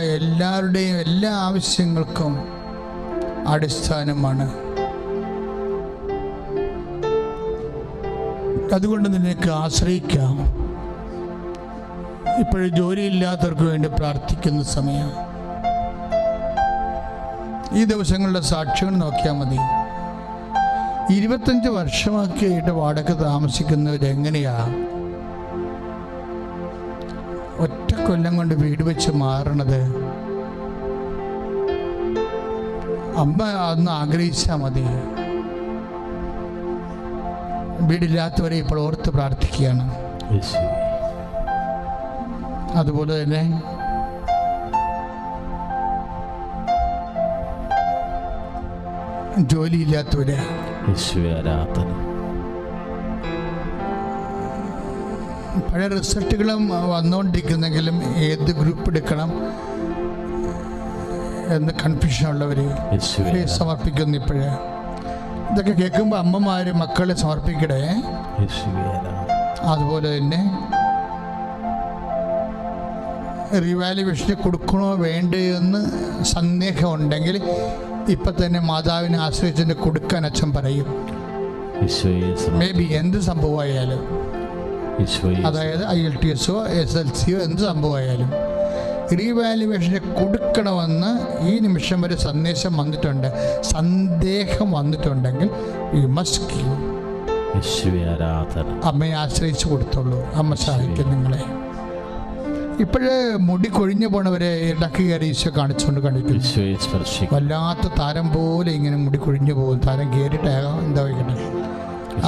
എല്ലാവരുടെയും എല്ലാ ആവശ്യങ്ങൾക്കും അടിസ്ഥാനമാണ്. അതുകൊണ്ട് നിനക്ക് ആശ്രയിക്കാം. ഇപ്പോഴും ജോലിയില്ലാത്തവർക്ക് വേണ്ടി പ്രാർത്ഥിക്കുന്ന സമയം. ഈ ദിവസങ്ങളുടെ സാക്ഷ്യങ്ങൾ നോക്കിയാൽ മതി. ഇരുപത്തഞ്ച് വർഷമാക്കിയിട്ട് വാടക താമസിക്കുന്നവരെങ്ങനെയാ ഒറ്റ കൊല്ലം കൊണ്ട് വീട് വെച്ച് മാറണത്? അമ്മ അന്ന് ആഗ്രഹിച്ചാൽ മതി. വീടില്ലാത്തവരെ ഇപ്പോൾ ഓർത്ത് പ്രാർത്ഥിക്കുകയാണ്. അതുപോലെ തന്നെ ജോലിയില്ലാത്തവര് യേശുവേ പല റിസൾട്ടുകളും വന്നുകൊണ്ടിരിക്കുന്നെങ്കിലും ഏത് ഗ്രൂപ്പ് എടുക്കണം എന്ന് കൺഫ്യൂഷൻ ഉള്ളവർ യേശുവേ സമർപ്പിക്കുന്നു ഇപ്പോഴേ. ഇതൊക്കെ കേൾക്കുമ്പോൾ അമ്മമാർ മക്കളെ സമർപ്പിക്കടേ. യേശുവേ അതുപോലെ തന്നെ റിവാലുവേഷന് കൊടുക്കണോ വേണ്ടേ എന്ന് സന്ദേഹം ഉണ്ടെങ്കിൽ ഇപ്പം തന്നെ മാതാവിനെ ആശ്രയിച്ചിട്ട് കൊടുക്കാൻ അച്ഛൻ പറയും. മേ ബി എന്ത് സംഭവമായാലും. അതായത് ഐ എൽ ടി എസോ എസ് എൽ സിയോ എന്ത് സംഭവമായാലും. റീവാലുവേഷന് കൊടുക്കണമെന്ന് ഈ നിമിഷം വരെ സന്ദേശം വന്നിട്ടുണ്ട്. സന്ദേഹം വന്നിട്ടുണ്ടെങ്കിൽ യു മസ്റ്റ് ഗീവ് അമ്മയെ ആശ്രയിച്ചു കൊടുത്തോളൂ. അമ്മ സഹായിക്കും നിങ്ങളെ. ഇപ്പോഴ് മുടി കൊഴിഞ്ഞു പോണവരെ ഇടയ്ക്ക് കയറി ഈശോ കാണിച്ചുകൊണ്ട് കണ്ടിട്ടുണ്ട്. വല്ലാത്ത താരം പോലെ ഇങ്ങനെ മുടി കൊഴിഞ്ഞു പോകും. താരം കയറിയിട്ട് എന്താ വയ്ക്കട്ടെ?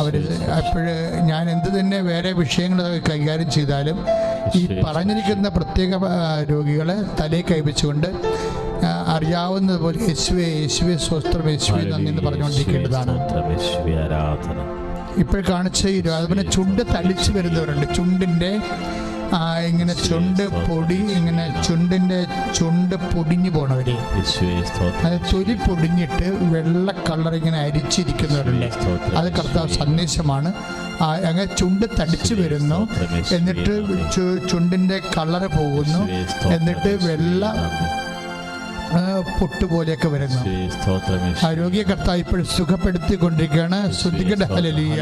അവർ അപ്പോഴ് ഞാൻ എന്ത് തന്നെ വേറെ വിഷയങ്ങൾ കൈകാര്യം ചെയ്താലും ഈ പറഞ്ഞിരിക്കുന്ന പ്രത്യേക രോഗികളെ തലയിൽ കൈവച്ചുകൊണ്ട് അറിയാവുന്നതുപോലെ യേശുവെ യേശുവെ സ്വസ്ത്രം യേശുവെ നന്ദി എന്ന് പറഞ്ഞുകൊണ്ടിരിക്കേണ്ടതാണ്. ഇപ്പോൾ കാണിച്ച ഈ രോഗം അതുപോലെ ചുണ്ട് തടിച്ചു വരുന്നവരുണ്ട്. ചുണ്ടിന്റെ ആ, ഇങ്ങനെ ചുണ്ട് പൊടി ഇങ്ങനെ ചുണ്ടിന്റെ ചുണ്ട് പൊടിഞ്ഞു പോണവര്. അത് തൊലി പൊടിഞ്ഞിട്ട് വെള്ള കളർ ഇങ്ങനെ അരിച്ചിരിക്കുന്നവരുണ്ട് അത് കർത്താവ് സന്ദേശമാണ്. അങ്ങനെ ചുണ്ട് തടിച്ചു വരുന്നു. എന്നിട്ട് ചുണ്ടിന്റെ കളറ് പോകുന്നു. എന്നിട്ട് വെള്ള പൊട്ടുപോലെയൊക്കെ വരുന്നു. ആരോഗ്യ കർത്താവ് ഇപ്പോഴും സുഖപ്പെടുത്തിക്കൊണ്ടിരിക്കുകയാണ് ശ്രദ്ധിക്കേണ്ട ഹലലിയ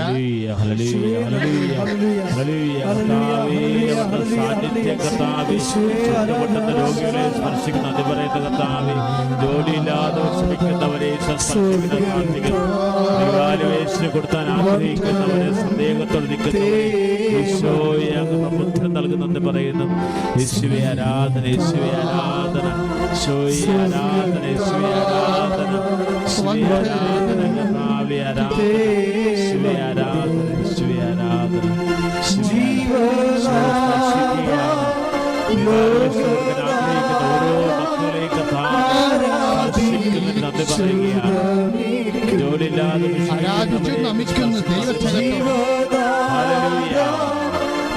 രോഗികളെ സ്പർശിക്കുന്ന കർത്താവേ, ജോലിയില്ലാതെ കൊടുത്താൻ ആഗ്രഹിക്കുന്നവരെ സന്ദേഹത്തോടെ നിൽക്കുന്നവരെ ഈശോയെ അങ്ങ് സമുദ്രം നൽകുന്നെന്ന് പറയുന്നു. യേശുവെ ആരാധന യേശുവെ ആരാധന. ഈശോയെ ആരാധന യേശുവെ ആരാധന. ആരാധന കർത്താവേ ആരാധന. യേശുവെ ആരാധന യേശുവെ ആരാധന. ദൈവത്തിനകത്തോട്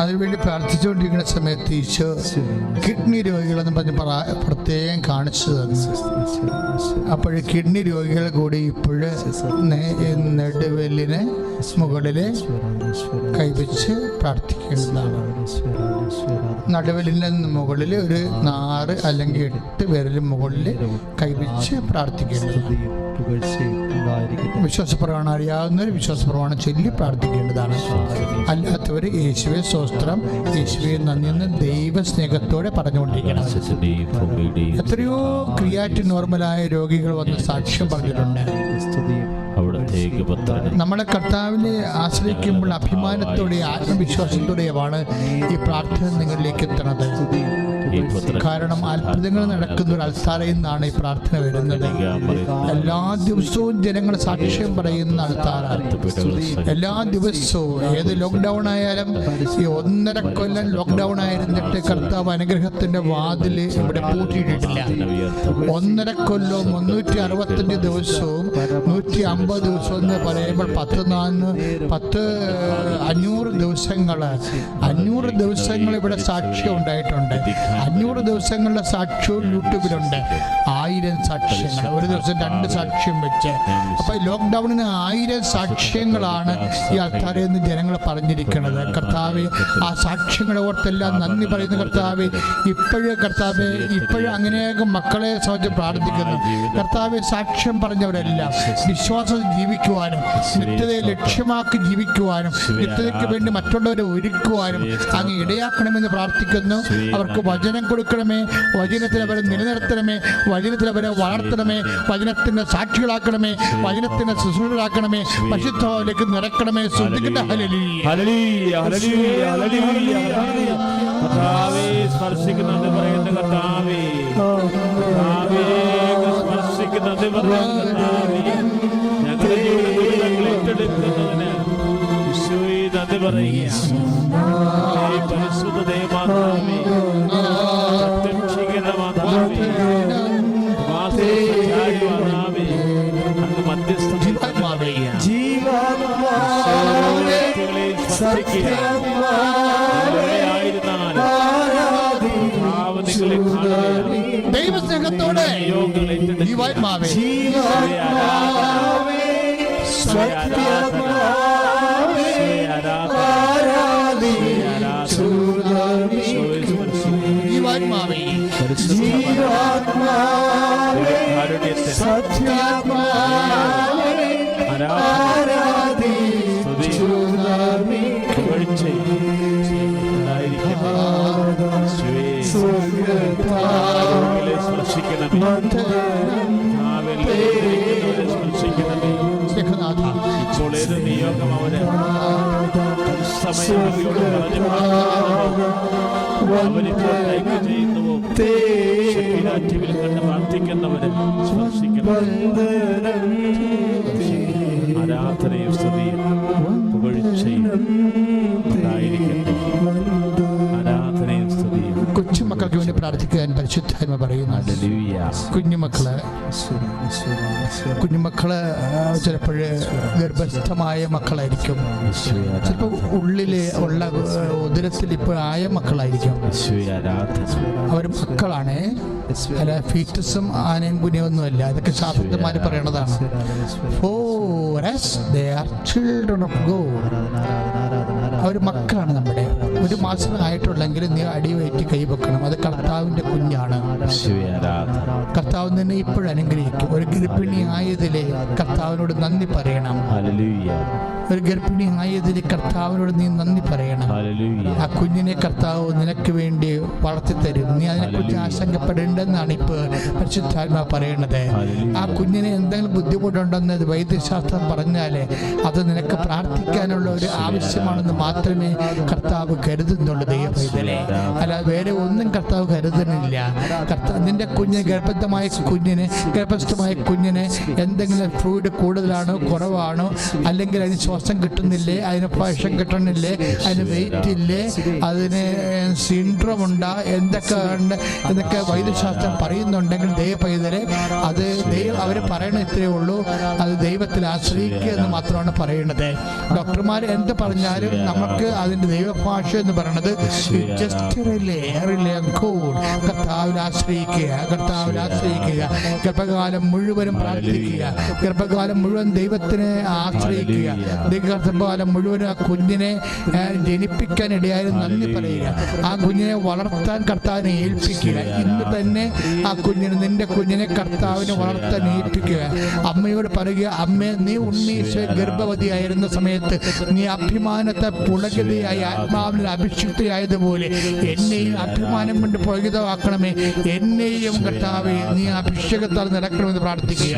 അതിനുവേണ്ടി പ്രാർത്ഥിച്ചുകൊണ്ടിരിക്കുന്ന സമയത്ത് ഈശോ കിഡ്നി രോഗികളെന്ന് പറഞ്ഞ് പറ- പ്രത്യേകം കാണിച്ചു തന്നു. അപ്പോൾ കിഡ്നി രോഗികൾ കൂടി ഇപ്പോഴ് നെടുവെല്ലിന് മുകളിൽ കൈവച്ച് പ്രാർത്ഥിക്കേണ്ടതാണ്. നടുവലിന്റെ മുകളിൽ ഒരു നാറ് അല്ലെങ്കിൽ എട്ട് വിരൽ മുകളിൽ കൈവച്ച് പ്രാർത്ഥിക്കേണ്ടതാണ്. വിശ്വാസപ്രമാണം അറിയാവുന്നവർ വിശ്വാസപ്രമാണം ചൊല്ലി പ്രാർത്ഥിക്കേണ്ടതാണ്. അല്ലാത്തവർ യേശുവെ സ്വസ്ത്രം യേശുവെ നന്ദി എന്ന് ദൈവസ്നേഹത്തോടെ പറഞ്ഞുകൊണ്ടിരിക്കണം എത്രയോ ക്രിയാറ്റ് നോർമലായ രോഗികൾ വന്ന് സാക്ഷ്യം പറഞ്ഞിട്ടുണ്ട്. നമ്മളെ കർത്താവിനെ ആശ്രയിക്കുമ്പോൾ അഭിമാനത്തോടെ ആത്മവിശ്വാസത്തോടെയുമാണ് ഈ പ്രാർത്ഥന നിങ്ങളിലേക്ക് എത്തുന്നത്. ഈ കാരണം അത്ഭുതങ്ങൾ നടക്കുന്ന ഒരു അൽത്താരയിൽ നിന്നാണ് ഈ പ്രാർത്ഥന വരുന്നത്. എല്ലാ ദിവസവും ജനങ്ങൾ സാക്ഷ്യം പറയുന്ന അൽത്താരാണ് എല്ലാ ദിവസവും ഏത് ലോക്ക്ഡൗൺ ആയാലും ഈ ഒന്നര കൊല്ലം ലോക്ക്ഡൗൺ ആയിരുന്നിട്ട് കർത്താവ് അനുഗ്രഹത്തിന്റെ വാതിൽ ഇവിടെ പൂട്ടിയിട്ടില്ല ഒന്നര കൊല്ലവും മുന്നൂറ്റി അറുപത്തഞ്ച് ദിവസവും നൂറ്റി അമ്പത് ദിവസം എന്ന് പറയുമ്പോൾ പത്ത് നാല് പത്ത് അഞ്ഞൂറ് ദിവസങ്ങൾ അഞ്ഞൂറ് ദിവസങ്ങൾ ഇവിടെ സാക്ഷ്യം ഉണ്ടായിട്ടുണ്ട്. അഞ്ഞൂറ് ദിവസങ്ങളുടെ സാക്ഷ്യവും യൂട്യൂബിലുണ്ട്. ആയിരം സാക്ഷ്യങ്ങൾ. ഒരു ദിവസം രണ്ട് സാക്ഷ്യം വെച്ച്. അപ്പൊ ലോക്ക്ഡൌണിന് ആയിരം സാക്ഷ്യങ്ങളാണ് ഈ ആൾക്കാരെ നിന്ന് ജനങ്ങൾ പറഞ്ഞിരിക്കുന്നത്. കർത്താവ് ആ സാക്ഷ്യങ്ങളെ ഓർത്തെല്ലാം നന്ദി പറയുന്ന കർത്താവ്. ഇപ്പോഴും കർത്താവ് ഇപ്പോഴും അങ്ങനെയൊക്കെ മക്കളെ സംബന്ധിച്ച് പ്രാർത്ഥിക്കുന്നു. കർത്താവ് സാക്ഷ്യം പറഞ്ഞവരെല്ലാം വിശ്വാസം ജീവിക്കുവാനും നിത്യതയെ ലക്ഷ്യമാക്കി ജീവിക്കുവാനും നിത്യതയ്ക്ക് വേണ്ടി മറ്റുള്ളവരെ ഒരുക്കുവാനും അങ്ങ് ഇടയാക്കണമെന്ന് പ്രാർത്ഥിക്കുന്നു. അവർക്ക് വചനം കൊടുക്കണമേ. വചനത്തിൽ അവരെ നിലനിർത്തണമേ. വചനത്തിൽ അവരെ വളർത്തണമേ. വചനത്തിന്റെ സാക്ഷികളാക്കണമേ. വചനത്തിന്റെ ശുശ്രൂഷകളാക്കണമേ. പശുത്വത്തിലേക്ക് നിറക്കണമേ. ശ്രദ്ധിക്കട്ടെ. സ്പർശിക്കുന്നത് പറയുന്ന കർത്താവേ സ്പർശിക്കുന്നത് ഞങ്ങളുടെ ഏറ്റെടുക്കുന്നതിന് നന്ദി പരിശുദ്ധ ദൈവമാതാവേ, ദൈവസ്നേഹത്തോടെ. ജീവാത്മാവേ. ജീവാത്മാവേ. സത്യാത്മാവേ സ്പർശിക്കണമേ സ്നേഹനാഥ ഇപ്പോൾ ഏത് നിയോഗം അവർ തത്സമയം അങ്ങയോട് പറഞ്ഞു പ്രാർത്ഥിക്കുന്നുവോ അവരിപ്പോൾ ലൈക്ക് ചെയ്യുന്നുവോ ടിവിയിൽ കണ്ട് പ്രാർത്ഥിക്കുന്നവര് സ്പർശിക്കണം ആരാധനയും സ്തുതിയും പ്രാർത്ഥിക്കാൻ പരിശുദ്ധാത്മ പറയുന്നു. കുഞ്ഞുമക്കൾ കുഞ്ഞുമക്കൾ ചിലപ്പോഴ് ഗർഭസ്ഥമായ മക്കളായിരിക്കും. ചിലപ്പോൾ ഉള്ളിൽ ഉള്ള ഉദരത്തിൽ ഇപ്പോൾ ആയ മക്കളായിരിക്കും. അവർ മക്കളാണ്. അല്ല ഫീറ്റസും ആനയും കുഞ്ഞൊന്നും അല്ല. ഇതൊക്കെ ശാസ്ത്രജ്ഞന്മാർ പറയണതാണ്. For they are children of God. അവർ മക്കളാണ്. ഒരു മാസം ആയിട്ടുള്ളെങ്കിൽ നീ അടിവയറ്റി കൈ വെക്കണം. അത് കർത്താവിന്റെ കുഞ്ഞാണ്. കർത്താവ് നിന്നെ ഇപ്പോഴും അനുഗ്രഹിക്കും ഒരു ഗർഭിണി ആയതിലെ കർത്താവിനോട് നന്ദി പറയണം. ഒരു ഗർഭിണി ആയതിന് കർത്താവിനോട് നീ നന്ദി പറയണം. ആ കുഞ്ഞിനെ കർത്താവ് നിനക്ക് വേണ്ടി വളർത്തി തരും. നീ അതിനെക്കുറിച്ച് ആശങ്കപ്പെടേണ്ടെന്നാണ് ഇപ്പോൾ പരിശുദ്ധാത്മ പറയണത്. ആ കുഞ്ഞിന് എന്തെങ്കിലും ബുദ്ധിമുട്ടുണ്ടെന്ന് വൈദ്യശാസ്ത്രം പറഞ്ഞാൽ അത് നിനക്ക് പ്രാർത്ഥിക്കാനുള്ള ഒരു ആവശ്യമാണെന്ന് മാത്രമേ കർത്താവ് കരുതുന്നുള്ളൂ ദൈവത്തിലെ അല്ല വേറെ ഒന്നും കർത്താവ് കരുതുന്നില്ല. കർത്താവ് നിന്റെ കുഞ്ഞ് ഗർഭസ്ഥമായ കുഞ്ഞിന് ഗർഭസ്ഥമായ കുഞ്ഞിന് എന്തെങ്കിലും ഫ്ലൂയിഡ് കൂടുതലാണോ കുറവാണോ അല്ലെങ്കിൽ അതിന് ശ്വാസം കിട്ടുന്നില്ലേ? അതിന് ഭക്ഷണം കിട്ടണില്ലേ? അതിന് വെയിറ്റ് ഇല്ലേ? അതിന് സിൻഡ്രോം ഉണ്ടാ? എന്തൊക്കെ ഉണ്ട്? എന്നൊക്കെ വൈദ്യശാസ്ത്രം പറയുന്നുണ്ടെങ്കിൽ ദൈവപൈതരെ അത് ദൈവം അവർ പറയണ ഇത്രയേ ഉള്ളൂ. അത് ദൈവത്തിൽ ആശ്രയിക്കുക എന്ന് മാത്രമാണ് പറയുന്നത് ഡോക്ടർമാർ എന്ത് പറഞ്ഞാലും നമുക്ക് അതിന്റെ ദൈവഭാഷ എന്ന് പറയുന്നത് ജസ്റ്റ് ആശ്രയിക്കുക കർത്താവിൽ ആശ്രയിക്കുക. ഗർഭകാലം മുഴുവനും പ്രാർത്ഥിക്കുക. ഗർഭകാലം മുഴുവൻ ദൈവത്തിനെ ആശ്രയിക്കുക. ഗർഭകാലം മുഴുവൻ ആ കുഞ്ഞിനെ ജനിപ്പിക്കാൻ ഇടയായാലും നന്ദി പറയുക. ആ കുഞ്ഞിനെ വളർത്താൻ കർത്താവിനെ ഏൽപ്പിക്കുക. ഇന്ന് തന്നെ ആ കുഞ്ഞിനെ നിന്റെ കുഞ്ഞിനെ കർത്താവിനെ വളർത്താൻ ഏൽപ്പിക്കുക. അമ്മയോട് പറയുക അമ്മേ നീ ഉണ്ണീശോ ഗർഭവതിയായിരുന്ന സമയത്ത് നീ അഭിമാനത്തെ പുളകിതയായി ആത്മാവിൽ അഭിഷിക്തയായതുപോലെ എന്നെയും അഭിമാനം കൊണ്ട് പുളകിതമാക്കണമേ. എന്നെയും കർത്താവെ നീ അഭിഷേകത്താൽ നിറക്കണമെന്ന് പ്രാർത്ഥിക്കുക.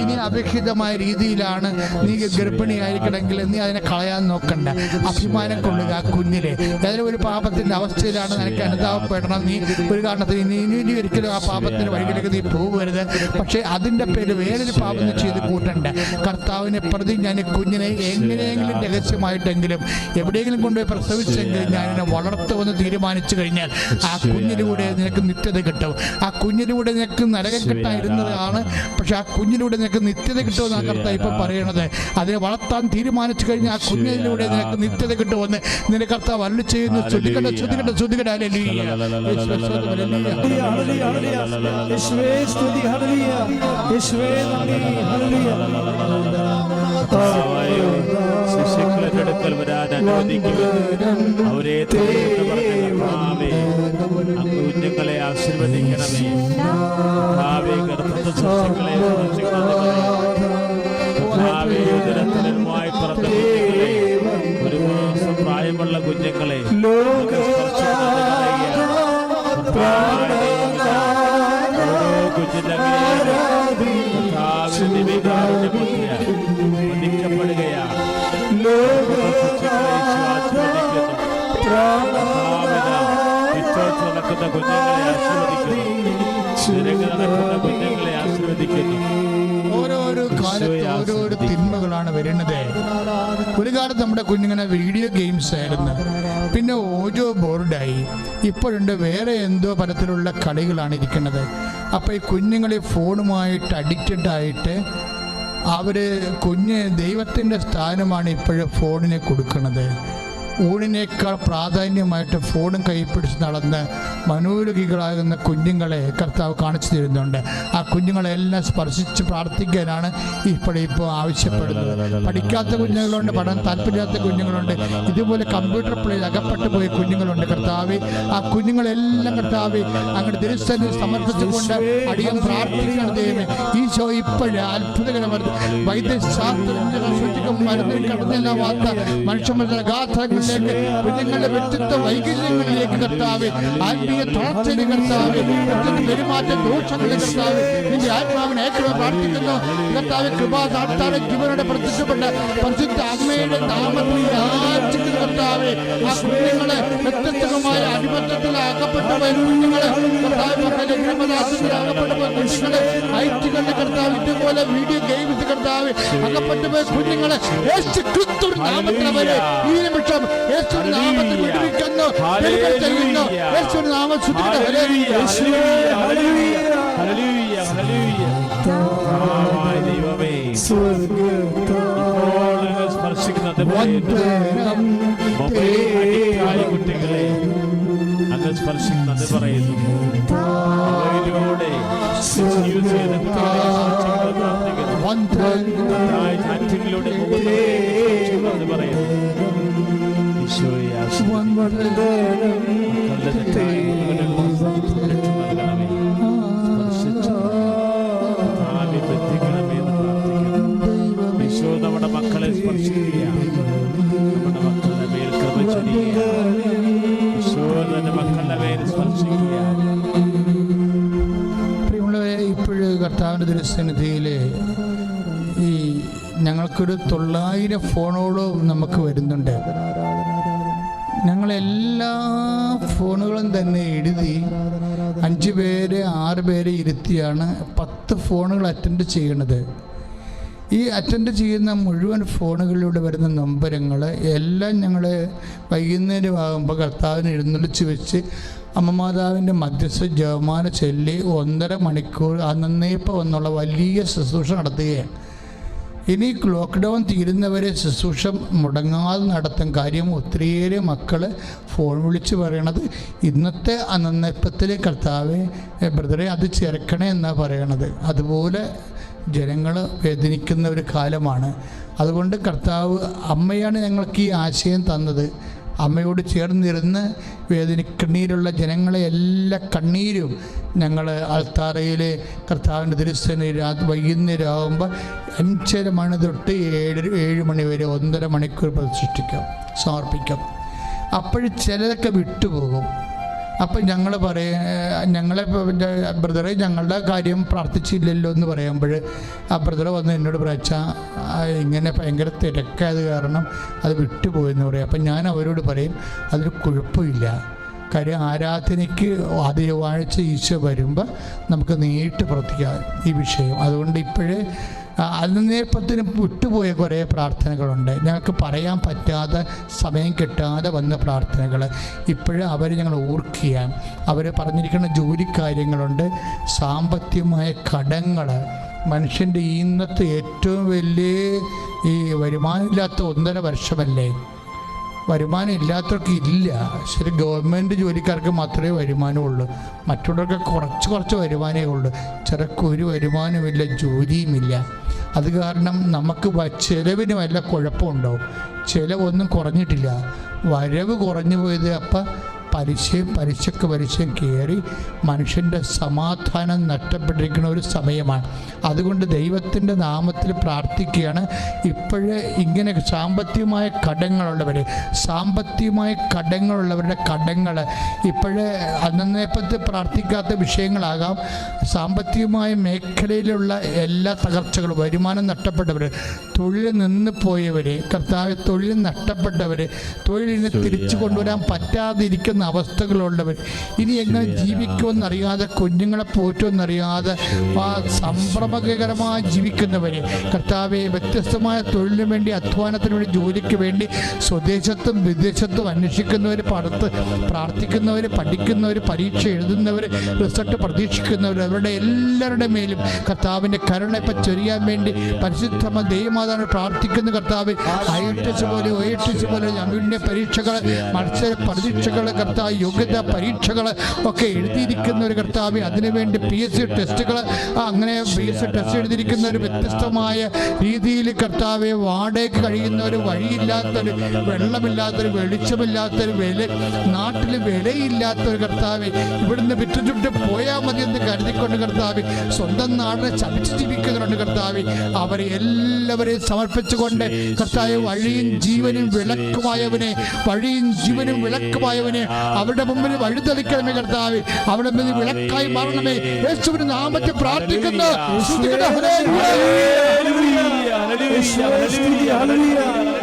ഇനി അപേക്ഷിതമായ രീതിയിലാണ് നീ ഗർഭിണിയായിരിക്കണമെങ്കിൽ ഉണ്ടെങ്കിൽ നീ അതിനെ കളയാൻ നോക്കണ്ട. അഭിമാനം കൊള്ളുക കുഞ്ഞിലെ. ഏതെങ്കിലും ഒരു പാപത്തിന്റെ അവസ്ഥയിലാണ് നിനക്ക് അനുതാപപ്പെടണം. നീ ഒരു കാരണത്തിന് നീ ഇനി ഒരിക്കലും ആ പാപത്തിന്റെ വഴിയിലേക്ക് നീ പോകരുത്. പക്ഷേ അതിന്റെ പേര് വേറൊരു പാപം നീ ചെയ്ത് കൂട്ടണ്ട. കർത്താവിനെ പ്രതി ഞാൻ കുഞ്ഞിനെ എങ്ങനെയെങ്കിലും രഹസ്യമായിട്ടെങ്കിലും എവിടെയെങ്കിലും കൊണ്ടുപോയി പ്രസവിച്ചെങ്കിലും ഞാൻ എന്നെ വളർത്തുമെന്ന് തീരുമാനിച്ചു കഴിഞ്ഞാൽ ആ കുഞ്ഞിലൂടെ നിനക്ക് നിത്യത കിട്ടും. ആ കുഞ്ഞിലൂടെ നിനക്ക് നരകം കിട്ടായിരുന്നതാണ് പക്ഷെ ആ കുഞ്ഞിലൂടെ നിനക്ക് നിത്യത കിട്ടുമെന്നാണ് കർത്താവ് ഇപ്പൊ പറയണത്. അതിനെ വളർത്താൻ തീരുമാനിച്ചു കഴിഞ്ഞാൽ ആ കുഞ്ഞിലൂടെ നിനക്ക് നിത്യത കിട്ടുമെന്ന് നിന്റെ കർത്താവ് അല്ലു ചെയ്യുന്നു. ഹല്ലേലൂയ. യേശുവേ നന്ദി ഹല്ലേലൂയ. ശിശുക്കളെ അടുക്കൽ വരാൻ അനുവദിക്കുമെന്ന് അവരെ കുഞ്ഞുങ്ങളെ ആശീർവദിക്കണമേ. കർത്താവേ ഗർഭസ്ഥ ശിശുക്കളെ കുഞ്ഞുങ്ങളെ ആശീർവദിക്കുന്നു. നിരക്ക് നടക്കുന്ന കുഞ്ഞുങ്ങളെ ആശീർവദിക്കുന്നു. ഓരോരോ കാലത്ത് ഓരോരോ തിന്മകളാണ് വരുന്നത്. ഒരു കാലത്ത് നമ്മുടെ കുഞ്ഞുങ്ങളെ വീഡിയോ ഗെയിംസ് ആയിരുന്നു. പിന്നെ ഓരോ ബോർഡായി. ഇപ്പോഴുണ്ട് വേറെ എന്തോ തരത്തിലുള്ള കളികളാണ് ഇരിക്കുന്നത്. അപ്പോൾ ഈ കുഞ്ഞുങ്ങളെ ഫോണുമായിട്ട് അഡിക്റ്റഡ് ആയിട്ട് അവർ കുഞ്ഞ് ദൈവത്തിന്റെ സ്ഥാനമാണ് ഇപ്പോഴും ഫോണിനെ കൊടുക്കുന്നത്. ഊണിനേക്കാൾ പ്രാധാന്യമായിട്ട് ഫോണും കൈപ്പിടിച്ച് നടന്ന് മനോരോഗികളാകുന്ന കുഞ്ഞുങ്ങളെ കർത്താവ് കാണിച്ചു തരുന്നുണ്ട്. ആ കുഞ്ഞുങ്ങളെല്ലാം സ്പർശിച്ച് പ്രാർത്ഥിക്കാനാണ് ഇപ്പോഴിപ്പോൾ ആവശ്യപ്പെടുന്നത്. പഠിക്കാത്ത കുഞ്ഞുങ്ങളുണ്ട് പഠനം താല്പര്യമില്ലാത്ത കുഞ്ഞുങ്ങളുണ്ട് ഇതുപോലെ കമ്പ്യൂട്ടർ പ്ലേയിൽ അകപ്പെട്ടു പോയ കുഞ്ഞുങ്ങളുണ്ട് കർത്താവ്. ആ കുഞ്ഞുങ്ങളെല്ലാം കർത്താവ് അങ്ങോട്ട് ദിവസം സമർപ്പിച്ചുകൊണ്ട് അടിയം പ്രാർത്ഥിക്കണം ദൈവമേ. ഈശോ ഇപ്പോഴേ അത്ഭുതകരമായി വൈദ്യശാസ്ത്രജ്ഞ സൂചിക്കും മരുന്നിൽ മനുഷ്യമൃത ഗാഥകളിലേക്ക് കുഞ്ഞുങ്ങളുടെ വ്യക്തിത്വ വൈകല്യങ്ങളിലേക്ക് കർത്താവ് ആത്മീയ തോർച്ചയിൽ കർത്താവ് പെരുമാറ്റ ദോഷങ്ങളുടെ കർത്താവ് നിന്റെ ആത്മാവിനെ ഏറ്റവും പ്രാർത്ഥിക്കുന്നു. കർത്താവ് കൃപാ താത്താറെ ജീവനോടെ പ്രത്യക്ഷപ്പെട്ട പരിശുദ്ധ അമ്മയുടെ നാമത്തിൽ കർത്താവ് ആ കുഞ്ഞുങ്ങളെ വ്യത്യസ്തമായ അടിമത്തത്തിൽ അകപ്പെട്ടു കുഞ്ഞുങ്ങളെ കുഞ്ഞുങ്ങളെ ഇതുപോലെ കുഞ്ഞുങ്ങളെ ഈ നിമിഷം യേശു നാമത്തിൽ വിടുവിക്കുന്നു വെളിപ്പെടുത്തൽ ചെയ്യുന്നു യേശു നാമം ശ്രുതിക്കട്ടെ ഹല്ലേലൂയ. Hallelujah, hallelujah, hallelujah. ദൈവമേ. അങ്ങ് സ്പർശിക്കുന്നത് അഡിക്റ്റായ കുട്ടികളെ അങ്ങ് സ്പർശിക്കുന്നത് പറയുന്നു. സ്പർശിക്കുന്നത് പറയുന്നു. നമ്മുടെ മക്കളെ സ്പർശിക്കുക നമ്മുടെ മക്കളുടെ മേൽ കൃപ ചൊരിയുക മക്കളുടെ മേൽ സ്പർശിക്കുക പ്രിയമുള്ളവരെ ഇപ്പോഴ് കർത്താവിന്റെ ദുരസന്നിധിയിൽ ഈ ഞങ്ങൾക്കൊരു തൊള്ളായിരം ഫോണുകളും നമുക്ക് വരുന്നുണ്ട്. ഞങ്ങളെല്ലാ ഫോണുകളും തന്നെ എഴുതി അഞ്ച് പേര് ആറ് പേര് ഇരുത്തിയാണ് പത്ത് ഫോണുകൾ അറ്റൻഡ് ചെയ്യണത് ഈ അറ്റൻഡ് ചെയ്യുന്ന മുഴുവൻ ഫോണുകളിലൂടെ വരുന്ന നൊമ്പരങ്ങൾ എല്ലാം ഞങ്ങൾ വൈകുന്നേരം ആകുമ്പോൾ കർത്താവിന് എഴുന്നള്ളിച്ച് വെച്ച് അമ്മമാതാവിന്റെ മധ്യസ്ഥ ജവമാന ചൊല്ലി ഒന്നര മണിക്കൂർ അന്നേപ്പം എന്നുള്ള വലിയ ശുശ്രൂഷ നടത്തുകയാണ്. ഇനി ലോക്ക്ഡൗൺ തീരുന്നവരെ ശുശ്രൂഷ മുടങ്ങാതെ നടത്തും കാര്യം ഒത്തിരിയേറെ മക്കൾ ഫോൺ വിളിച്ച് പറയണത്. ഇന്നത്തെ അനന്നപ്പത്തിലെ കർത്താവെ ബ്രദറെ അത് ചേർക്കണേ എന്നാണ് പറയണത്. അതുപോലെ ജനങ്ങൾ വേദനിക്കുന്ന ഒരു കാലമാണ്. അതുകൊണ്ട് കർത്താവ് അമ്മയാണ് ഞങ്ങൾക്ക് ഈ ആശയം തന്നത്. അമ്മയോട് ചേർന്നിരുന്ന് വേദന കണ്ണീരുള്ള ജനങ്ങളെ എല്ലാ കണ്ണീരും ഞങ്ങൾ അൽത്താറയിലെ കർത്താവിന്റെ തിരുസന രാത്രി വൈകുന്നേരം ആകുമ്പോൾ അഞ്ചര മണി തൊട്ട് ഏഴ് ഏഴ് മണി വരെ ഒന്നര മണിക്കൂർ പ്രതിഷ്ഠിക്കാം സമർപ്പിക്കാം. അപ്പോഴും ചിലതൊക്കെ വിട്ടുപോകും. അപ്പം ഞങ്ങൾ പറയ ഞങ്ങളെ ബ്രദറെ ഞങ്ങളുടെ കാര്യം പ്രാർത്ഥിച്ചില്ലല്ലോ എന്ന് പറയുമ്പോൾ ആ ബ്രദർ വന്ന് എന്നോട് പറയച്ച ഇങ്ങനെ ഭയങ്കര തിരക്കായത് കാരണം അത് വിട്ടുപോയെന്ന് പറയും. അപ്പം ഞാൻ അവരോട് പറയും അതൊരു കുഴപ്പമില്ല. കാര്യം ആരാധനയ്ക്ക് ആദ്യ ചൊവ്വാഴ്ച ഈശോ വരുമ്പോൾ നമുക്ക് നേരിട്ട് പ്രവർത്തിക്കാം ഈ വിഷയം. അതുകൊണ്ട് ഇപ്പോഴേ അന്നേപ്പത്തിന് വിട്ടുപോയ കുറേ പ്രാർത്ഥനകളുണ്ട്. ഞങ്ങൾക്ക് പറയാൻ പറ്റാതെ സമയം കിട്ടാതെ വന്ന പ്രാർത്ഥനകൾ ഇപ്പോഴും അവർ ഞങ്ങൾ ഓർക്കുക അവർ പറഞ്ഞിരിക്കുന്ന ജോലി കാര്യങ്ങളുണ്ട് സാമ്പത്തികമായ കടങ്ങൾ മനുഷ്യന്റെ ഇന്നത്തെ ഏറ്റവും വലിയ ഈ വരുമാനമില്ലാത്ത ഒന്നര വർഷമല്ലേ? വരുമാനം ഇല്ലാത്തവർക്ക് ഇല്ല. ശരി ഗവൺമെന്റ് ജോലിക്കാർക്ക് മാത്രമേ വരുമാനമുള്ളൂ. മറ്റുള്ളവർക്ക് കുറച്ച് കുറച്ച് വരുമാനമേ ഉള്ളൂ. ചിലർക്ക് ഒരു വരുമാനമില്ല ജോലിയുമില്ല. അത് കാരണം നമുക്ക് ചിലവിന് വല്ല കുഴപ്പമുണ്ടാവും ചിലവൊന്നും കുറഞ്ഞിട്ടില്ല. വരവ് കുറഞ്ഞു പോയത് അപ്പം പലിശയും പലിശക്ക് പലിശയും കയറി മനുഷ്യന്റെ സമാധാനം നഷ്ടപ്പെട്ടിരിക്കുന്ന ഒരു സമയമാണ്. അതുകൊണ്ട് ദൈവത്തിന്റെ നാമത്തിൽ പ്രാർത്ഥിക്കുകയാണ്. ഇപ്പോഴേ ഇങ്ങനെ സാമ്പത്തികമായ കടങ്ങളുള്ളവർ സാമ്പത്തികമായ കടങ്ങളുള്ളവരുടെ കടങ്ങൾ ഇപ്പോഴേ അന്നേപ്പത്ത് പ്രാർത്ഥിക്കാത്ത വിഷയങ്ങളാകാം. സാമ്പത്തികമായ മേഖലയിലുള്ള എല്ലാ തകർച്ചകളും വരുമാനം നഷ്ടപ്പെട്ടവർ തൊഴിൽ നിന്ന് പോയവർ കർത്താവ് തൊഴിൽ നഷ്ടപ്പെട്ടവർ തൊഴിലിന് തിരിച്ചു കൊണ്ടുവരാൻ പറ്റാതിരിക്കുന്ന അവസ്ഥകളുള്ളവർ ഇനി എങ്ങനെ ജീവിക്കുമെന്നറിയാതെ കുഞ്ഞുങ്ങളെ പോറ്റുമെന്നറിയാതെ ആ സംഭ്രമകരമായി ജീവിക്കുന്നവർ കർത്താവെ വ്യത്യസ്തമായ തൊഴിലിന് വേണ്ടി അധ്വാനത്തിന് വേണ്ടി ജോലിക്ക് വേണ്ടി സ്വദേശത്തും വിദേശത്തും അന്വേഷിക്കുന്നവർ പടുത്ത് പ്രാർത്ഥിക്കുന്നവർ പഠിക്കുന്നവർ പരീക്ഷ എഴുതുന്നവർ റിസൾട്ട് പ്രതീക്ഷിക്കുന്നവർ അവരുടെ എല്ലാവരുടെ മേലും കർത്താവിന്റെ കരുണ ഇപ്പം ചൊരിയാൻ വേണ്ടി പരിശുദ്ധമ ദൈവമാതാണ് പ്രാർത്ഥിക്കുന്ന കർത്താവ്. ഐ ടി എസ് പോലെ ഒ ടി എസ് പോലെ ഞങ്ങളുടെ പരീക്ഷകൾ മത്സര പരീക്ഷകൾ കർത്താവ് യോഗ്യത പരീക്ഷകൾ ഒക്കെ എഴുതിയിരിക്കുന്ന ഒരു കർത്താവ് അതിനുവേണ്ടി പി എസ് സി ടെസ്റ്റുകൾ അങ്ങനെ പി എസ് സി ടെസ്റ്റ് എഴുതിയിരിക്കുന്ന ഒരു വ്യത്യസ്തമായ രീതിയിൽ കർത്താവെ വാടകയ്ക്ക് ഒരു വഴിയില്ലാത്തൊരു വെള്ളമില്ലാത്തൊരു വെളിച്ചമില്ലാത്തൊരു വില നാട്ടിൽ വിലയില്ലാത്തൊരു കർത്താവ് ഇവിടുന്ന് വിറ്റുചുട്ട് പോയാൽ മതി എന്ന് കരുതിക്കൊണ്ട് കർത്താവ് സ്വന്തം നാടിനെ ചതിച്ച് ജീവിക്കുന്നവരുണ്ട് കർത്താവ് അവരെ എല്ലാവരെയും സമർപ്പിച്ചുകൊണ്ട് കർത്താവ് വഴിയും ജീവനും വിളക്കുമായവനെ വഴിയും ജീവനും വിളക്കുമായവനെ അവരുടെ മുമ്പിൽ വഴിതെളിക്കണമേ കർത്താവ്. അവരുടെ മുമ്പിൽ വിളക്കായി മാറണമേ. യേശുവിന് നാമത്തെ പ്രാർത്ഥിക്കുന്നു. സ്തുതിക്കട്ടെ. ഹല്ലേലൂയ. എല്ലാ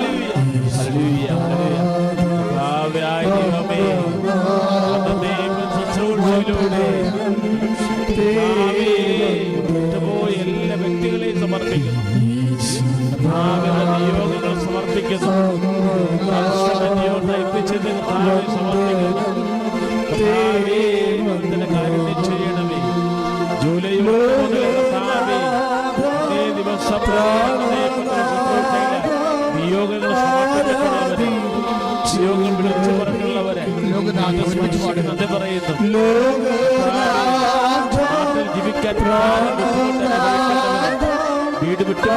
പറയുന്നു ജീവിക്കാൻ വീട് വിട്ട്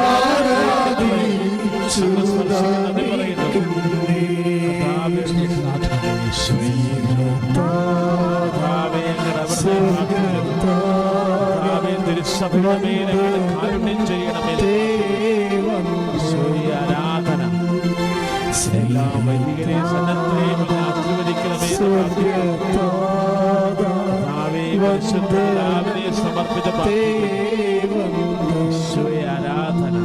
ചെയ്യണമേ ആരാധന കർത്താവേ, ഞങ്ങളുടെ കർത്താവേ, പരിശുദ്ധ ആരാധന ആരാധന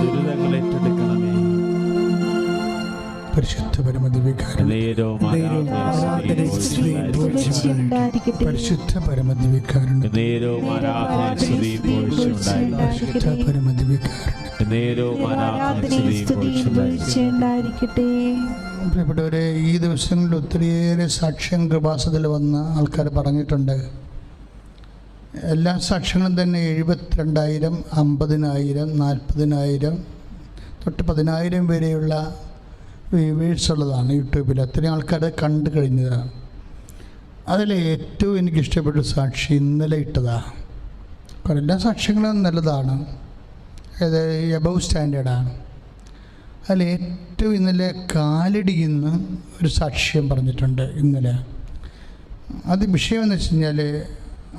ദുരിതങ്ങൾ ഏറ്റെടുക്കണമേ പരിശുദ്ധ പരമദിവികാരം നേരവും ആരാധനയും സ്തുതിയും പുകഴ്ചയും ഉണ്ടായിരിക്കട്ടെ പരിശുദ്ധ പരമദിവികാരം നേരവും ആരാധനയും സ്തുതിയും പുകഴ്ചയും ഉണ്ടായിരിക്കട്ടെ. പരിശുദ്ധ പരമദിവികാരം പ്രിയപ്പെട്ടവരെ ഈ ദിവസങ്ങളിൽ ഒത്തിരിയേറെ സാക്ഷ്യം കൃപാസത്തിൽ വന്ന ആൾക്കാർ പറഞ്ഞിട്ടുണ്ട്. എല്ലാ സാക്ഷ്യങ്ങളും തന്നെ എഴുപത്തിരണ്ടായിരം അമ്പതിനായിരം നാൽപ്പതിനായിരം തൊട്ട് പതിനായിരം വരെയുള്ള വ്യൂവേഴ്സ് ഉള്ളതാണ് യൂട്യൂബിൽ. അത്രയും ആൾക്കാർ കണ്ടു കഴിഞ്ഞതാണ് അതിൽ ഏറ്റവും എനിക്കിഷ്ടപ്പെട്ട സാക്ഷി ഇന്നലെ ഇട്ടതാണ് എല്ലാ സാക്ഷ്യങ്ങളും നല്ലതാണ്. അത് എബവ് സ്റ്റാൻഡേർഡാണ് അതിൽ ഏറ്റവും ഇന്നലെ കാലടിയുന്ന ഒരു സാക്ഷ്യം പറഞ്ഞിട്ടുണ്ട് ഇന്നലെ. അത് വിഷയം എന്ന് വെച്ച് കഴിഞ്ഞാൽ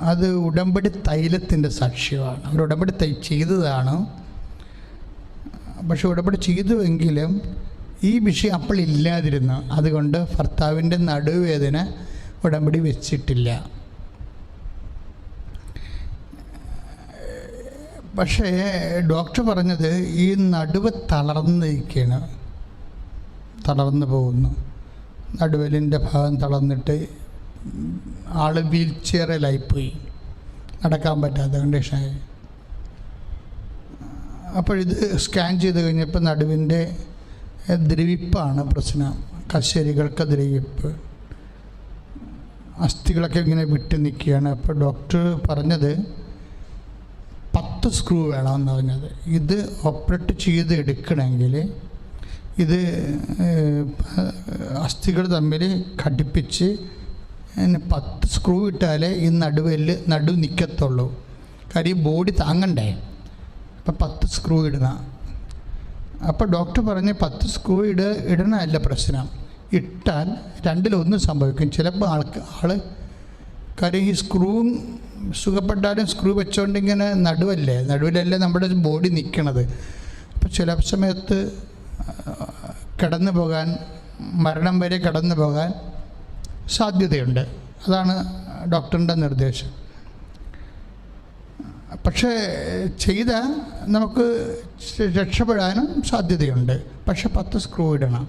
അത് ഉടമ്പടി തൈലത്തിന്റെ സാക്ഷ്യമാണ്. അവർ ഉടമ്പടി തൈ ചെയ്തതാണ്. പക്ഷെ ഉടമ്പടി ചെയ്തുവെങ്കിലും ഈ വിഷയം അപ്പോൾ ഇല്ലാതിരുന്നു. അതുകൊണ്ട് ഭർത്താവിന്റെ നടുവേദന ഉടമ്പടി വെച്ചിട്ടില്ല. പക്ഷേ ഡോക്ടർ പറഞ്ഞത് ഈ നടുവ് തളർന്നിരിക്കുകയാണ്. തളർന്നു പോകുന്നു. നടുവലിന്റെ ഭാഗം തളർന്നിട്ട് ആൾ വീൽ ചെയറിലായിപ്പോയി നടക്കാൻ പറ്റാത്ത കണ്ടീഷനായി. അപ്പോഴിത് സ്കാൻ ചെയ്ത് കഴിഞ്ഞപ്പോൾ നടുവിന്റെ ദ്രവിപ്പാണ് പ്രശ്നം. കശേരികൾക്ക് ദ്രവിപ്പ്. അസ്ഥികളൊക്കെ ഇങ്ങനെ വിട്ട് നിൽക്കുകയാണ്. അപ്പോൾ ഡോക്ടർ പറഞ്ഞത് പത്ത് സ്ക്രൂ വേണമെന്ന് പറഞ്ഞത്. ഇത് ഓപ്പറേറ്റ് ചെയ്ത് എടുക്കണമെങ്കിൽ ഇത് അസ്ഥികൾ തമ്മിൽ ഘടിപ്പിച്ച് പത്ത് സ്ക്രൂ ഇട്ടാലേ ഈ നടുവൽ നടു നിൽക്കത്തുള്ളൂ കാര്യം ഈ ബോഡി താങ്ങണ്ടേ? അപ്പം പത്ത് സ്ക്രൂ ഇടണം. അപ്പോൾ ഡോക്ടർ പറഞ്ഞ് പത്ത് സ്ക്രൂ ഇട ഇടണമല്ല പ്രശ്നം. ഇട്ടാൽ രണ്ടിലൊന്നും സംഭവിക്കും. ചിലപ്പോൾ ആൾക്ക് ആൾ കാര്യം ഈ സ്ക്രൂ സുഖപ്പെട്ടാലും സ്ക്രൂ വെച്ചുകൊണ്ട് ഇങ്ങനെ നടുവല്ലേ? നടുവിലല്ലേ നമ്മുടെ ബോഡി നിൽക്കണത് അപ്പോൾ ചില സമയത്ത് കടന്നു പോകാൻ മരണം വരെ കടന്നു പോകാൻ സാധ്യതയുണ്ട്. അതാണ് ഡോക്ടറിന്റെ നിർദ്ദേശം. പക്ഷേ ചെയ്ത നമുക്ക് രക്ഷപ്പെടാനും സാധ്യതയുണ്ട്. പക്ഷെ പത്ത് സ്ക്രൂ ഇടണം.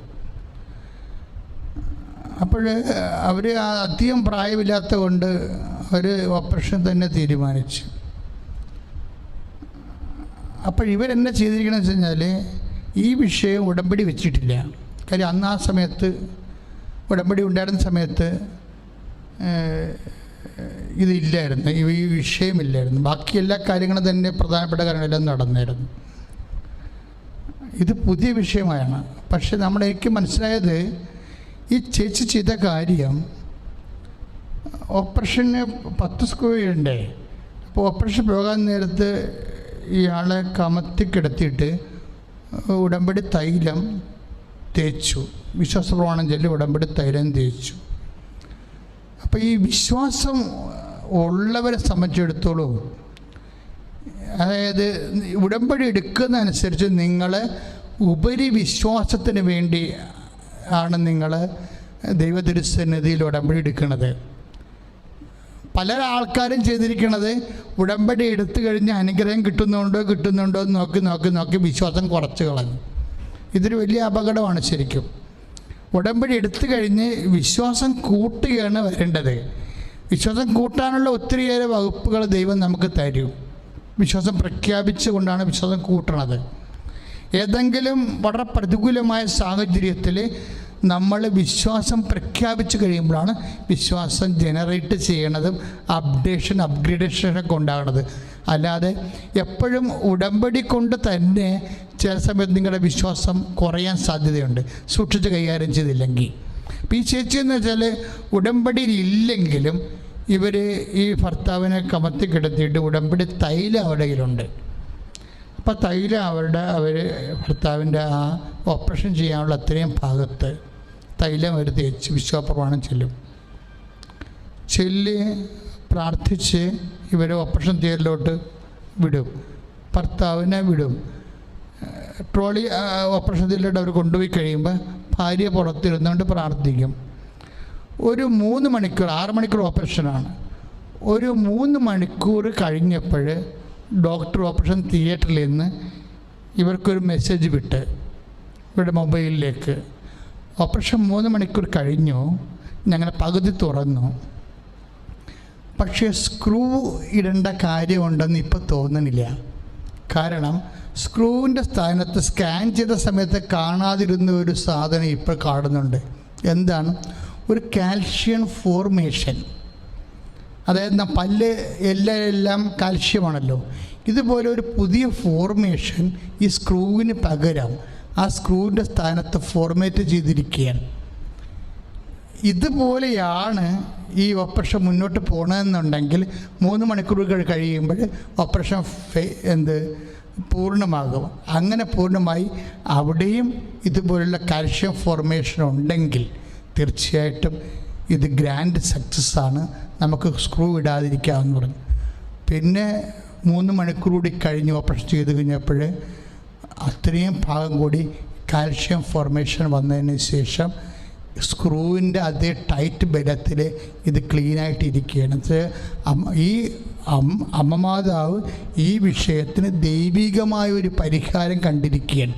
അപ്പോൾ അവർ അധികം പ്രായമില്ലാത്ത കൊണ്ട് അവർ ഓപ്പറേഷൻ തന്നെ തീരുമാനിച്ചു. അപ്പോൾ ഇവരെന്നെ ചെയ്തിരിക്കണമെന്ന് വെച്ച് കഴിഞ്ഞാൽ ഈ വിഷയം ഉടമ്പടി വെച്ചിട്ടില്ല. കാര്യം അന്ന് ആ സമയത്ത് ഉടമ്പടി ഉണ്ടായിരുന്ന സമയത്ത് ഇതില്ലായിരുന്നു ഈ വിഷയമില്ലായിരുന്നു ബാക്കി എല്ലാ കാര്യങ്ങളും തന്നെ പ്രധാനപ്പെട്ട കാര്യങ്ങളെല്ലാം നടന്നായിരുന്നു. ഇത് പുതിയ വിഷയമായാണ്. പക്ഷെ നമ്മളേക്ക് മനസ്സിലായത് ഈ ചേച്ചി ചെയ്ത കാര്യം ഓപ്പറേഷന് പത്ത് സ്ക്രൂ ഉണ്ട് അപ്പോൾ ഓപ്പറേഷൻ പോകാൻ നേരത്ത് ഇയാളെ കമത്തി കിടത്തിയിട്ട് ഉടമ്പടി തൈലം തേച്ചു. വിശ്വാസപ്രമാണം ചൊല്ലി ഉടമ്പടി തൈലം തേച്ചു. അപ്പോൾ ഈ വിശ്വാസം ഉള്ളവരെ സംബന്ധിച്ചിടത്തോളം അതായത് ഉടമ്പടി എടുക്കുന്നതനുസരിച്ച് നിങ്ങൾ ഉപരി വിശ്വാസത്തിന് വേണ്ടി ആണ് നിങ്ങൾ ദൈവതിരുസന്നിധിയിൽ ഉടമ്പടി എടുക്കുന്നത്. പല ആൾക്കാരും ചെയ്തിരിക്കുന്നത് ഉടമ്പടി എടുത്തു കഴിഞ്ഞ് അനുഗ്രഹം കിട്ടുന്നുണ്ടോ കിട്ടുന്നുണ്ടോ എന്ന് നോക്കി നോക്കി നോക്കി വിശ്വാസം കുറച്ച് കളഞ്ഞു. ഇതൊരു വലിയ അപകടമാണ് ശരിക്കും. ഉടമ്പടി എടുത്തു കഴിഞ്ഞ് വിശ്വാസം കൂട്ടുകയാണ് വരേണ്ടത് വിശ്വാസം കൂട്ടാനുള്ള ഒത്തിരിയേറെ വകുപ്പുകൾ ദൈവം നമുക്ക് തരും. വിശ്വാസം പ്രഖ്യാപിച്ചുകൊണ്ടാണ് വിശ്വാസം കൂട്ടണത്. ഏതെങ്കിലും വളരെ പ്രതികൂലമായ സാഹചര്യത്തിൽ നമ്മൾ വിശ്വാസം പ്രഖ്യാപിച്ചു കഴിയുമ്പോഴാണ് വിശ്വാസം ജനറേറ്റ് ചെയ്യണതും അപ്ഡേഷൻ അപ്ഗ്രേഡേഷനൊക്കെ ഉണ്ടാകുന്നത് അല്ലാതെ എപ്പോഴും ഉടമ്പടി കൊണ്ട് തന്നെ ചില സമയത്ത് നിങ്ങളുടെ വിശ്വാസം കുറയാൻ സാധ്യതയുണ്ട്. സൂക്ഷിച്ച് കൈകാര്യം ചെയ്തില്ലെങ്കിൽ. അപ്പം ഈ ചേച്ചി എന്ന് വെച്ചാൽ ഉടമ്പടിയിൽ ഇല്ലെങ്കിലും ഇവർ ഈ ഭർത്താവിനെ കമത്തി കിടത്തിയിട്ട് ഉടമ്പടി തൈലം അവരുടെ കയ്യിലുണ്ട്. അപ്പോൾ തൈലം അവരുടെ അവർ ഭർത്താവിന്റെ ആ ഓപ്പറേഷൻ ചെയ്യാനുള്ള അത്രയും ഭാഗത്ത് തൈലം എടുത്ത് വെച്ച് വിശ്വാപ്രമാണം ചെല്ലും. ചൊല്ലി പ്രാർത്ഥിച്ച് ഇവരെ ഓപ്പറേഷൻ തിയേറ്ററിലോട്ട് വിടും. ഭർത്താവിനെ വിടും. ട്രോളി ഓപ്പറേഷൻ തിയേറ്ററിലോട്ട് അവർ കൊണ്ടുപോയി കഴിയുമ്പോൾ ഭാര്യ പുറത്തിരുന്നുകൊണ്ട് പ്രാർത്ഥിക്കും. ഒരു മൂന്ന് മണിക്കൂർ ആറ് മണിക്കൂർ ഓപ്പറേഷനാണ്. ഒരു മൂന്ന് മണിക്കൂർ കഴിഞ്ഞപ്പോൾ ഡോക്ടർ ഓപ്പറേഷൻ തിയേറ്ററിൽ നിന്ന് ഇവർക്കൊരു മെസ്സേജ് വിട്ട് ഇവരുടെ മൊബൈലിലേക്ക്. ഓപ്പറേഷൻ മൂന്ന് മണിക്കൂർ കഴിഞ്ഞു. ഞങ്ങൾ പകുതി തുറന്നു. പക്ഷേ സ്ക്രൂ ഇടേണ്ട കാര്യമുണ്ടെന്ന് ഇപ്പോൾ തോന്നണില്ല. കാരണം സ്ക്രൂവിന്റെ സ്ഥാനത്ത് സ്കാൻ ചെയ്ത സമയത്ത് കാണാതിരുന്ന ഒരു സാധനം ഇപ്പോൾ കാണുന്നുണ്ട്. എന്താണ്? ഒരു കാൽഷ്യം ഫോർമേഷൻ. അതായത് പല്ല് എല്ലാം എല്ലാം കാൽഷ്യമാണല്ലോ. ഇതുപോലെ ഒരു പുതിയ ഫോർമേഷൻ ഈ സ്ക്രൂവിന് പകരം. ആ സ്ക്രൂവിന്റെ സ്ഥാനത്ത് ഫോർമേറ്റ് ചെയ്തിരിക്കുകയാണ്. ഇതുപോലെയാണ് ഈ ഓപ്പറേഷൻ മുന്നോട്ട് പോകണമെന്നുണ്ടെങ്കിൽ മൂന്ന് മണിക്കൂറുകൾ കഴിയുമ്പോൾ ഓപ്പറേഷൻ എന്ത് പൂർണമാകും. അങ്ങനെ പൂർണമായി അവിടെയും ഇതുപോലുള്ള കാൽഷ്യം ഫോർമേഷൻ ഉണ്ടെങ്കിൽ തീർച്ചയായിട്ടും ഇത് ഗ്രാൻഡ് സക്സസ് ആണ്. നമുക്ക് സ്ക്രൂ ഇടാതിരിക്കാമെന്ന് പറഞ്ഞു പിന്നെ മൂന്ന് മണിക്കൂർ കൂടി കഴിഞ്ഞ് ഓപ്പറേഷൻ ചെയ്ത് കഴിഞ്ഞപ്പോൾ അത്രയും ഭാഗം കൂടി കാൽഷ്യം ഫോർമേഷൻ വന്നതിന് ശേഷം സ്ക്രൂവിന്റെ അതേ ടൈറ്റ് ബലത്തിൽ ഇത് ക്ലീനായിട്ട് ഇരിക്കുകയാണ് ഈ അമ്മമാതാവ് ഈ വിഷയത്തിന് ദൈവികമായ ഒരു പരിഹാരം കണ്ടിരിക്കുകയാണ്.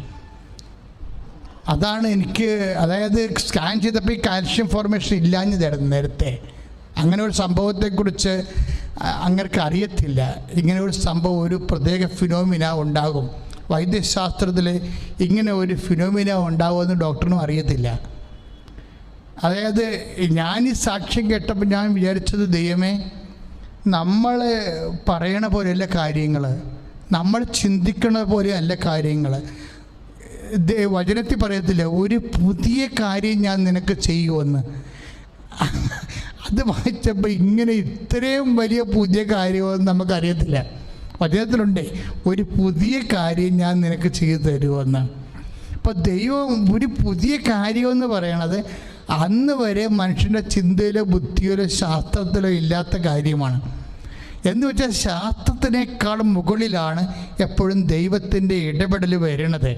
അതാണ് എനിക്ക് അതായത് സ്കാൻ ചെയ്തപ്പോൾ ഈ കാൽഷ്യം ഫോർമേഷൻ ഇല്ലാഞ്ഞതായിരുന്നു നേരത്തെ. അങ്ങനെ ഒരു സംഭവത്തെക്കുറിച്ച് അങ്ങനെ അറിയത്തില്ല. ഇങ്ങനെ ഒരു സംഭവം ഒരു പ്രത്യേക ഫിനോമിന ഉണ്ടാകും. വൈദ്യശാസ്ത്രത്തിൽ ഇങ്ങനെ ഒരു ഫിനോമിന ഉണ്ടാവുമെന്ന് ഡോക്ടറിനും അറിയത്തില്ല. അതായത് ഞാൻ ഈ സാക്ഷ്യം കേട്ടപ്പോൾ ഞാൻ വിചാരിച്ചത് ദൈവമേ നമ്മൾ പറയണ പോലെയല്ല കാര്യങ്ങൾ നമ്മൾ ചിന്തിക്കണ പോലെയല്ല കാര്യങ്ങൾ വചനത്തിൽ പറയത്തില്ല ഒരു പുതിയ കാര്യം ഞാൻ നിനക്ക് ചെയ്യുമെന്ന്. അത് വായിച്ചപ്പോൾ ഇങ്ങനെ ഇത്രയും വലിയ പുതിയ കാര്യമെന്ന് നമുക്കറിയത്തില്ല. വചനത്തിലുണ്ട് ഒരു പുതിയ കാര്യം ഞാൻ നിനക്ക് ചെയ്തു തരുമെന്ന് അപ്പോൾ ദൈവം ഒരു പുതിയ കാര്യമെന്ന് പറയണത് അന്ന് വരെ മനുഷ്യന്റെ ചിന്തയിലോ ബുദ്ധിയിലോ ശാസ്ത്രത്തിലോ ഇല്ലാത്ത കാര്യമാണ്. എന്ന് വെച്ചാൽ ശാസ്ത്രത്തിനേക്കാളും മുകളിലാണ് എപ്പോഴും ദൈവത്തിന്റെ ഇടപെടൽ വരുന്നത്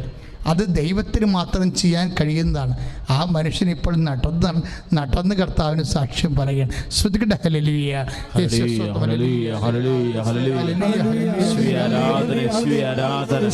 അത് ദൈവത്തിന് മാത്രം ചെയ്യാൻ കഴിയുന്നതാണ്. ആ മനുഷ്യൻ ഇപ്പോൾ നടന്ന് നടന്ന് കർത്താവിന് സാക്ഷ്യം പറയുകയാണ്. ശ്രദ്ധിക്കട്ടെ ഹലലിയ ആരാധന ആരാധന.